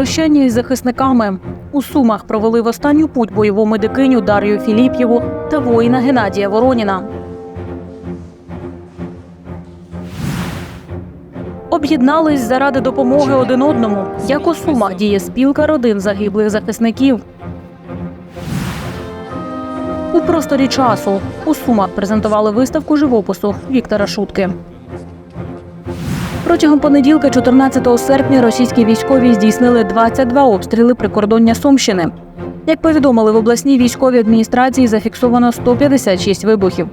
Прощання із захисниками у Сумах провели в останню путь бойову медикиню Дар'ю Філіп'єву та воїна Геннадія Вороніна. Об'єднались заради допомоги один одному. Як у Сумах діє спілка родин загиблих захисників. У просторі часу у Сумах презентували виставку живопису Віктора Шутки. Протягом понеділка, 14 серпня, російські військові здійснили 22 обстріли прикордоння Сумщини. Як повідомили в обласній військовій адміністрації, зафіксовано 156 вибухів.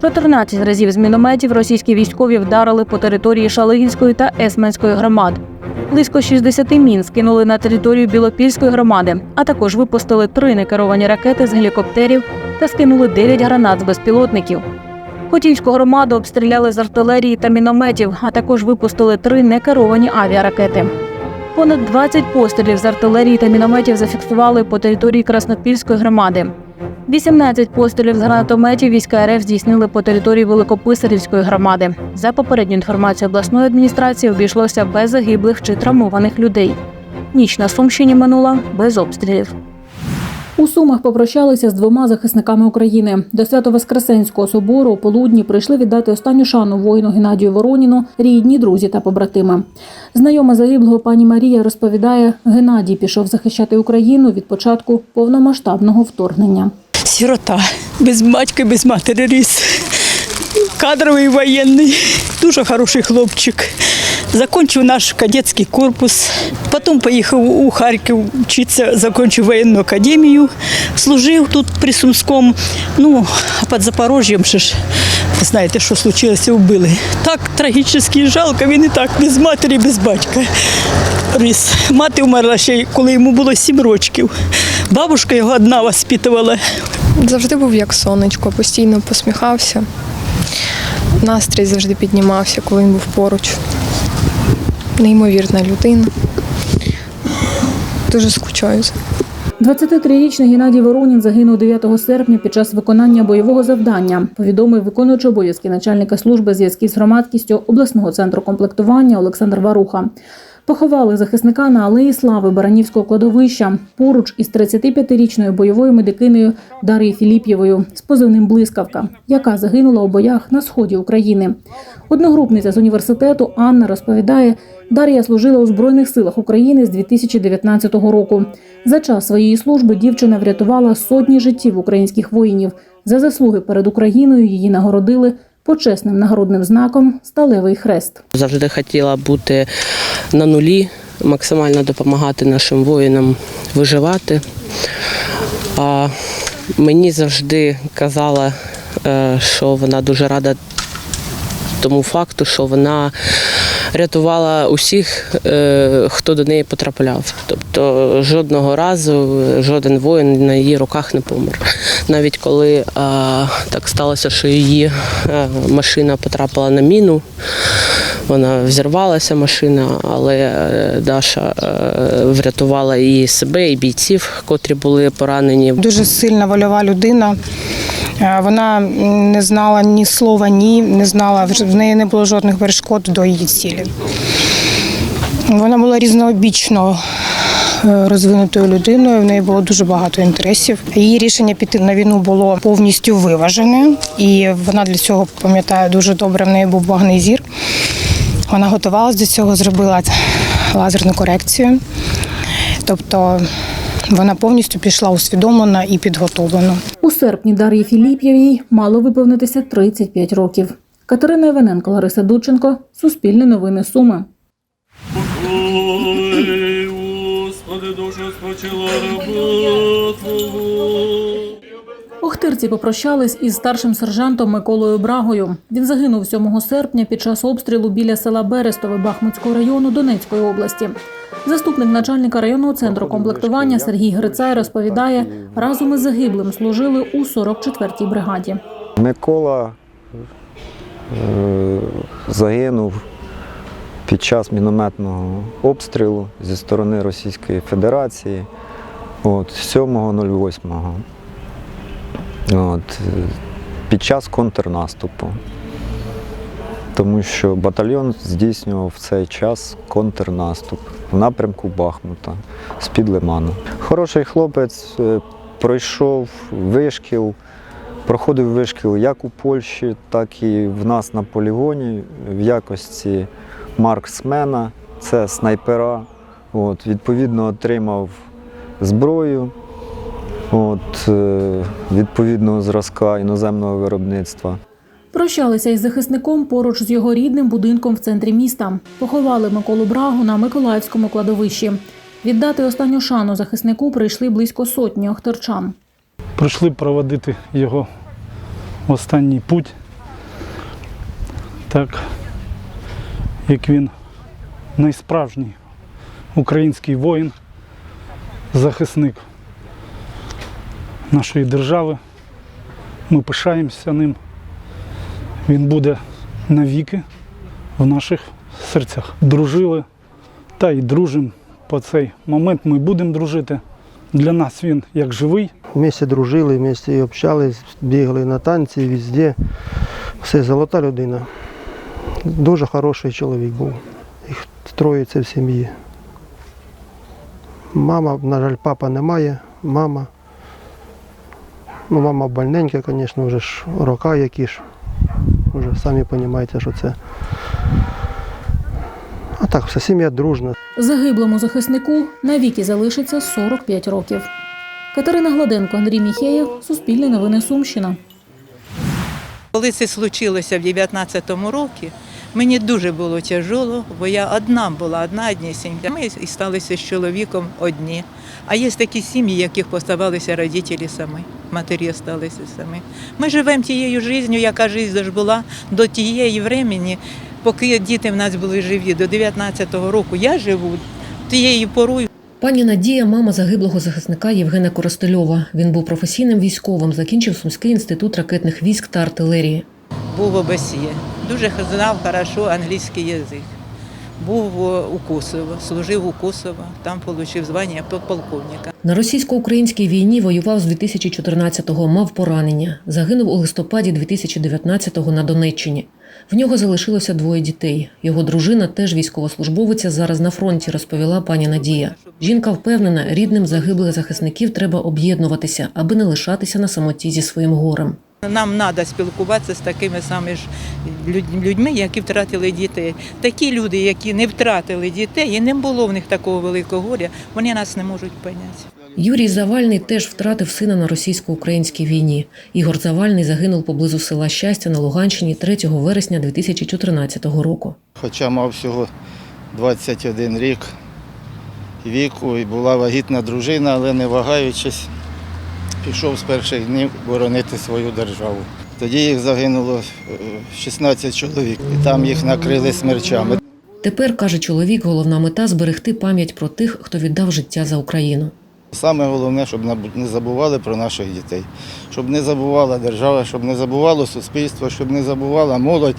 14 разів з мінометів російські військові вдарили по території Шалигінської та Есменської громад. Близько 60 мін скинули на територію Білопільської громади, а також випустили три некеровані ракети з гелікоптерів та скинули 9 гранат з безпілотників. Хотівську громаду обстріляли з артилерії та мінометів, а також випустили три некеровані авіаракети. Понад 20 пострілів з артилерії та мінометів зафіксували по території Краснопільської громади. 18 пострілів з гранатометів війська РФ здійснили по території Великописарівської громади. За попередню інформацію обласної адміністрації обійшлося без загиблих чи травмованих людей. Ніч на Сумщині минула без обстрілів. У Сумах попрощалися з двома захисниками України. До Свято-Воскресенського собору у полудні прийшли віддати останню шану воїну Геннадію Вороніну, рідні, друзі та побратими. Знайома загиблого пані Марія розповідає, Геннадій пішов захищати Україну від початку повномасштабного вторгнення. Сирота, без батька, без матері ріс. Кадровий воєнний, дуже хороший хлопчик. Закончив наш кадетський корпус. Потім поїхав у Харків вчитися, закінчив воєнну академію, служив тут при Сумському. Ну, а під Запорожжям ще ж, знаєте, що случилося, вбили. Так трагічно і жалко, він і так без матері, без батька ріс. Мати вмерла ще, коли йому було сім років. Бабушка його одна воспитувала. Завжди був як сонечко, постійно посміхався. Настрій завжди піднімався, коли він був поруч. Неймовірна людина. Дуже скучаю. за ним. 23-річний Геннадій Воронін загинув 9 серпня під час виконання бойового завдання. Повідомив виконуючий обов'язки начальника служби зв'язків з громадськістю обласного центру комплектування Олександр Варуха. Поховали захисника на алеї слави Баранівського кладовища поруч із 35-річною бойовою медикиною Дар'єю Філіп'євою з позивним Блискавка, яка загинула у боях на сході України. Одногрупниця з університету Анна розповідає, Дар'я служила у Збройних силах України з 2019 року. За час своєї служби дівчина врятувала сотні життів українських воїнів. За заслуги перед Україною її нагородили почесним нагородним знаком Сталевий хрест. Завжди хотіла бути на нулі, максимально допомагати нашим воїнам виживати. А мені завжди казала, е, що вона дуже рада тому факту, що вона рятувала усіх, е, хто до неї потрапляв. Тобто жодного разу жоден воїн на її руках не помер. Навіть коли е, так сталося, що її е, машина потрапила на міну, вона взірвалася машина, але Даша врятувала і себе, і бійців, котрі були поранені. Дуже сильна вольова людина. Е, Вона не знала ні слова, ні, не знала, в неї не було жодних перешкод до її цілі. Вона була різнообічно е, розвинутою людиною, в неї було дуже багато інтересів. Її рішення піти на війну було повністю виважене, і вона для цього пам'ятаю дуже добре. В неї був вогний зір. Вона готувалася до цього, зробила лазерну корекцію. Тобто вона повністю пішла усвідомлена і підготовлена. У серпні Дар'ї Філіп'євій мало виповнитися 35 років. Катерина Іваненко, Лариса Дудченко, Суспільне новини Суми. Охтирці попрощались із старшим сержантом Миколою Брагою. Він загинув 7 серпня під час обстрілу біля села Берестове Бахмутського району Донецької області. Заступник начальника районного центру комплектування Сергій Грицай розповідає, разом із загиблим служили у 44-й бригаді. Микола е, загинув під час мінометного обстрілу зі сторони Російської Федерації от, 7.08. От, під час контрнаступу. Тому що батальйон здійснював в цей час контрнаступ. В напрямку Бахмута з-під Лиману. Хороший хлопець е, пройшов вишкіл, проходив вишкіл як у Польщі, так і в нас на полігоні в якості марксмена, це снайпера. От, відповідно, отримав зброю от, е, відповідного зразка іноземного виробництва. Прощалися із захисником поруч з його рідним будинком в центрі міста. Поховали Миколу Брагу на Миколаївському кладовищі. Віддати останню шану захиснику прийшли близько сотні охтерчан. прийшли проводити його останній путь, так як він найсправжній український воїн, захисник нашої держави. Ми пишаємося ним. Він буде навіки в наших серцях. Дружили та й дружимо по цей момент. Ми будемо дружити. Для нас він як живий. Вместе дружили, вместе общались, бігали на танці, везде. Все, золота людина. Дуже хороший чоловік був. Їх троїться в сім'ї. Мама, на жаль, папа немає, мама. Ну, мама больненька, звісно, вже ж рока які ж. Вже самі розумієте, що це. А так, вся сім'я дружна. Загиблому захиснику навіки залишиться 45 років. Катерина Гладенко, Андрій Міхеєв, Суспільне новини Сумщина. Коли це случилося в 19-му році, мені дуже було тяжело, бо я одна була, одна однісінька. Ми і сталися з чоловіком одні. А є такі сім'ї, яких поставалися родителі самі, матері залишилися самі. Ми живемо тією життю, яка життя була до тієї времени, поки діти в нас були живі. До 19-го року я живу тією порою. Пані Надія, мама загиблого захисника Євгена Коростельова. Він був професійним військовим, закінчив Сумський інститут ракетних військ та артилерії. Був в ОБСЄ. Дуже знав хорошо англійський язик. Був у Косово, служив у Косово, там отримав звання полковника. На російсько-українській війні воював з 2014-го, мав поранення. Загинув у листопаді 2019-го на Донеччині. В нього залишилося двоє дітей. Його дружина, теж військовослужбовиця, зараз на фронті, розповіла пані Надія. Жінка впевнена, рідним загиблих захисників треба об'єднуватися, аби не лишатися на самоті зі своїм горем. Нам треба спілкуватися з такими самими ж людьми, які втратили дітей. Такі люди, які не втратили дітей, і не було в них такого великого горя, вони нас не можуть поняти. Юрій Завальний теж втратив сина на російсько-українській війні. Ігор Завальний загинув поблизу села Щастя на Луганщині 3 вересня 2014 року. Хоча мав всього 21 рік віку і була вагітна дружина, але не вагаючись, пішов з перших днів боронити свою державу. Тоді їх загинуло е, 16 чоловік, і там їх накрили смерчами. Тепер, каже чоловік, головна мета зберегти пам'ять про тих, хто віддав життя за Україну. Саме головне, щоб не забували про наших дітей, щоб не забувала держава, щоб не забувало суспільство, щоб не забувала молодь,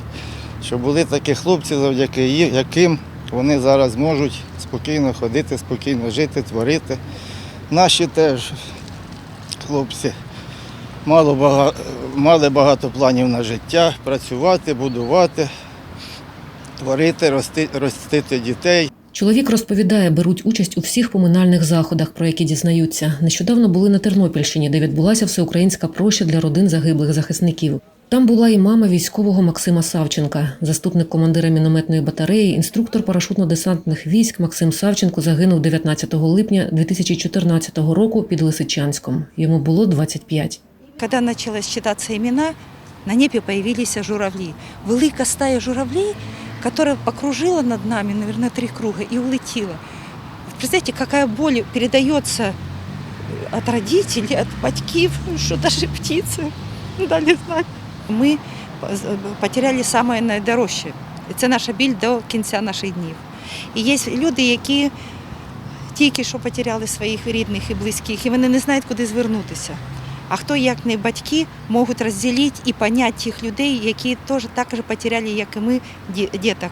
щоб були такі хлопці, завдяки яким вони зараз можуть спокійно ходити, спокійно жити, творити. Наші теж хлопці мало бага- мали багато планів на життя, працювати, будувати, творити, рости, ростити дітей. Чоловік розповідає, беруть участь у всіх поминальних заходах, про які дізнаються. Нещодавно були на Тернопільщині, де відбулася всеукраїнська проща для родин загиблих захисників. Там була і мама військового Максима Савченка, заступник командира мінометної батареї, інструктор парашутно-десантних військ Максим Савченко загинув 19 липня 2014 року під Лисичанськом. Йому було 25. Когда началось читаться имена, на небе появились журавли. Велика стая журавлей, которая покружила над нами, наверное, три круга и улетела. Представляете, какая боль передается от родителей, от батьків, что даже птицы дали знать. Ми потеряли саме найдорожче. Це наша біль до кінця наших днів. І є люди, які тільки що потеряли своїх рідних і близьких, і вони не знають, куди звернутися. А хто, як не батьки, можуть розділити і поняти тих людей, які теж також потеряли, як і ми, діток.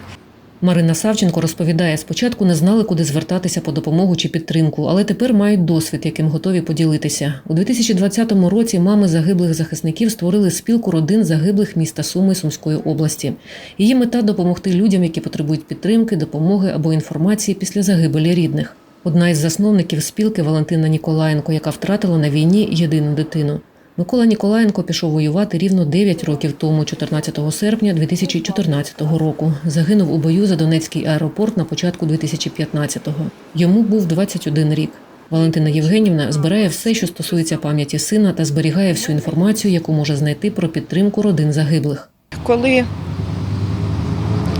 Марина Савченко розповідає, спочатку не знали, куди звертатися по допомогу чи підтримку, але тепер мають досвід, яким готові поділитися. У 2020 році мами загиблих захисників створили спілку родин загиблих міста Суми Сумської області. Її мета допомогти людям, які потребують підтримки, допомоги або інформації після загибелі рідних. Одна із засновників спілки Валентина Ніколаєнко, яка втратила на війні єдину дитину. Микола Ніколаєнко пішов воювати рівно 9 років тому, 14 серпня 2014 року. Загинув у бою за Донецький аеропорт на початку 2015-го. Йому був 21 рік. Валентина Євгенівна збирає все, що стосується пам'яті сина, та зберігає всю інформацію, яку може знайти про підтримку родин загиблих. Коли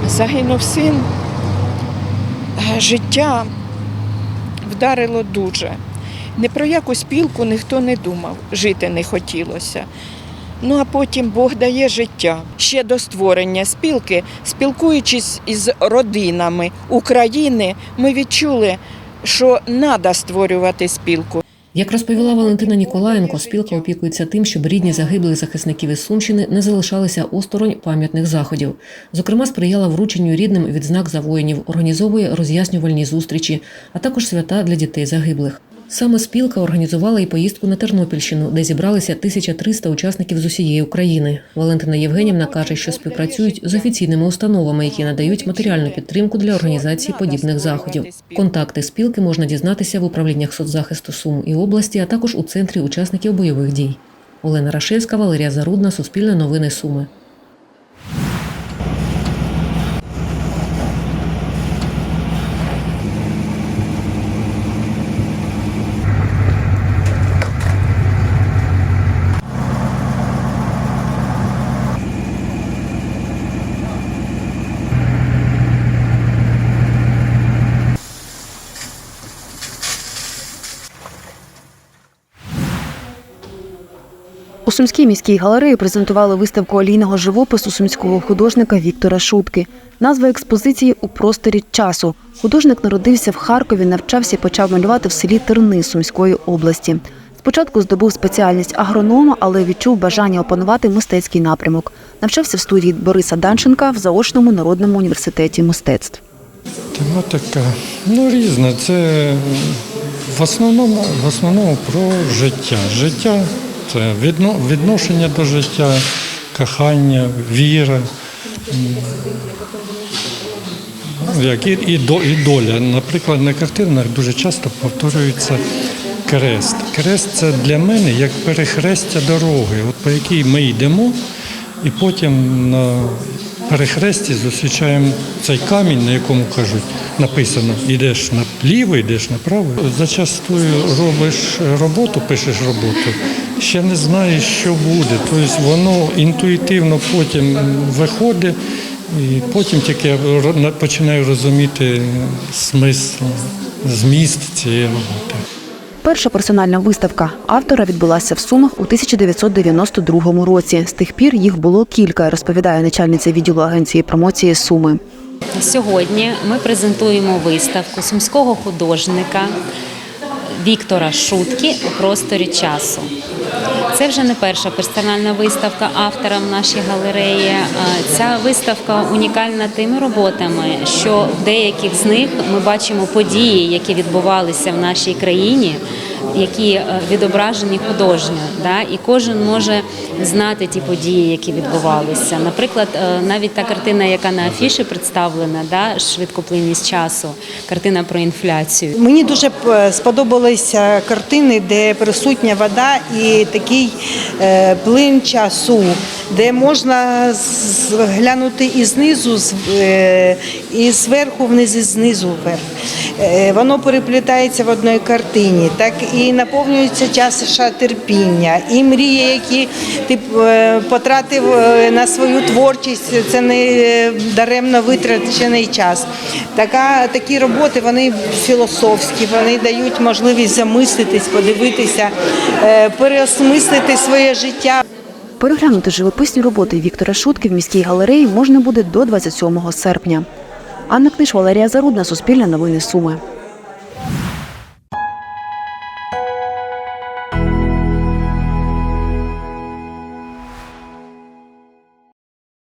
загинув син, е, життя вдарило дуже. Ні про яку спілку ніхто не думав, жити не хотілося. Ну а потім Бог дає життя. Ще до створення спілки, спілкуючись із родинами України, ми відчули, що треба створювати спілку. Як розповіла Валентина Ніколаєнко, спілка опікується тим, щоб рідні загиблих захисників із Сумщини не залишалися осторонь пам'ятних заходів. Зокрема, сприяла врученню рідним відзнак за воїнів, організовує роз'яснювальні зустрічі, а також свята для дітей загиблих. Саме спілка організувала і поїздку на Тернопільщину, де зібралися 1300 учасників з усієї України. Валентина Євгенівна каже, що співпрацюють з офіційними установами, які надають матеріальну підтримку для організації подібних заходів. Контакти спілки можна дізнатися в управліннях соцзахисту Сум і області, а також у центрі учасників бойових дій. Олена Рашевська, Валерія Зарудна, Суспільне новини Суми. У Сумській міській галереї презентували виставку олійного живопису сумського художника Віктора Шутки. Назва експозиції у просторі часу. Художник народився в Харкові, навчався і почав малювати в селі Терни Сумської області. Спочатку здобув спеціальність агронома, але відчув бажання опанувати мистецький напрямок. Навчався в студії Бориса Данченка в заочному народному університеті мистецтв. Тематика ну різна. Це в основному, в основному про життя. Життя це відношення до життя, кохання, віра. ну, Як і, і, і доля. Наприклад, на картинах дуже часто повторюється крест. Крест це для мене як перехрестя дороги, от по якій ми йдемо, і потім на перехресті зустрічаємо цей камінь, на якому кажуть, написано, йдеш наліво, йдеш направо. Зачастую робиш роботу, пишеш роботу, ще не знаєш, що буде. Тобто воно інтуїтивно потім виходить, і потім тільки я починаю розуміти смисл, зміст цієї роботи. Перша персональна виставка автора відбулася в Сумах у 1992 році. З тих пір їх було кілька, розповідає начальниця відділу агенції промоції Суми. Сьогодні ми презентуємо виставку сумського художника Віктора Шутки у просторі часу. Це вже не перша персональна виставка автора в нашій галереї. Ця виставка унікальна тими роботами, що в деяких з них ми бачимо події, які відбувалися в нашій країні, які е, відображені художньо. Да? І кожен може знати ті події, які відбувалися. Наприклад, е, навіть та картина, яка на афіші представлена, да? швидкоплинність часу, картина про інфляцію. Мені дуже сподобалися картини, де присутня вода і такий е, плин часу, де можна глянути і знизу, е, і зверху вниз, і знизу вверх. Е, Воно переплітається в одній картині, так і наповнюється чаша терпіння, і мрії, які ти е, потратив на свою творчість, це не даремно витрачений час. Така, такі роботи вони філософські, вони дають можливість замислитись, подивитися, переосмислити своє життя. Переглянути живописні роботи Віктора Шутки в міській галереї можна буде до 27 серпня. Анна Книж, Валерія Зарудна, Суспільне новини Суми.